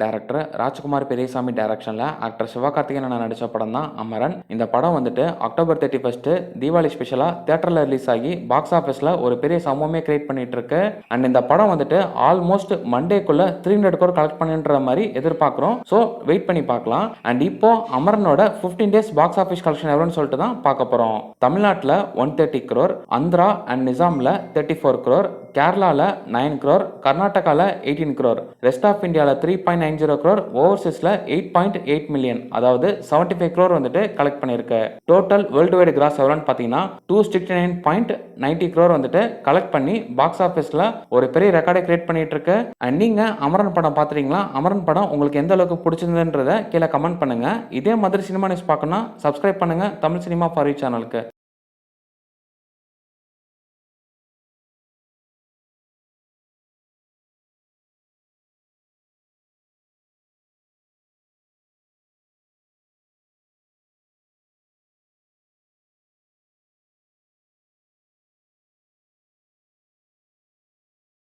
Director Rajkumar Periyasamy டைரக்ஷனில் actor Sivakarthikeyan நடித்த படம் தான் அமரன். இந்த படம் வந்துட்டு அக்டோபர் தேர்ட்டி ஃபஸ்ட்டு தீபாவளி ஸ்பெஷலாக தேட்டரில் ரிலீஸ் ஆகி பாக்ஸ் ஆஃபீஸில் ஒரு பெரிய சம்பவமே கிரியேட் பண்ணிட்டு இருக்கு. அண்ட் இந்த படம் வந்துட்டு ஆல்மோஸ்ட் மண்டேக்குள்ள த்ரீ ஹண்ட்ரட் கோர் கலெக்ட் பண்ணுன்ற மாதிரி எதிர்பார்க்குறோம். ஸோ வெயிட் பண்ணி பார்க்கலாம். அண்ட் இப்போ அமரனோட fifteen days box office collection எவ்வளோன்னு சொல்லிட்டு தான் பார்க்க போகிறோம் தமிழ்நாட்டில் one thirty crore Andhra and நிசாமில் thirty four crore கேரளாவில் நைன் க்ரோர் கர்நாடகாவில் எயிட்டீன் க்ரோர் ரெஸ்ட் ஆஃப் இந்தியாவில் three point nine zero crore ஓவர்சீஸில் eight point eight million அதாவது செவன்ட்டி ஃபைவ் க்ரோர் வந்துட்டு கலெக்ட் பண்ணியிருக்கு. டோட்டல் வேர்ல்டு வைடு கிராஸ் எவ்வளோன்னு பார்த்தீங்கன்னா two sixty nine point ninety crore வந்துட்டு collect பண்ணி பாக்ஸ் ஆஃபீஸில் ஒரு பெரிய ரெக்கார்டை கிரியேட் பண்ணிட்டு இருக்கு அண்ட் நீங்கள் அமரன் படம் பார்த்துறீங்களா அமரன் படம் உங்களுக்கு எந்த அளவுக்கு பிடிச்சிருந்ததுன்றத கீழே கமெண்ட் பண்ணுங்க. இதே மாதிரி சினிமா நியூஸ் பார்க்கணும்னா சப்ஸ்கிரைப் பண்ணுங்க. தமிழ் சினிமா ஃபாரி சேனலுக்கு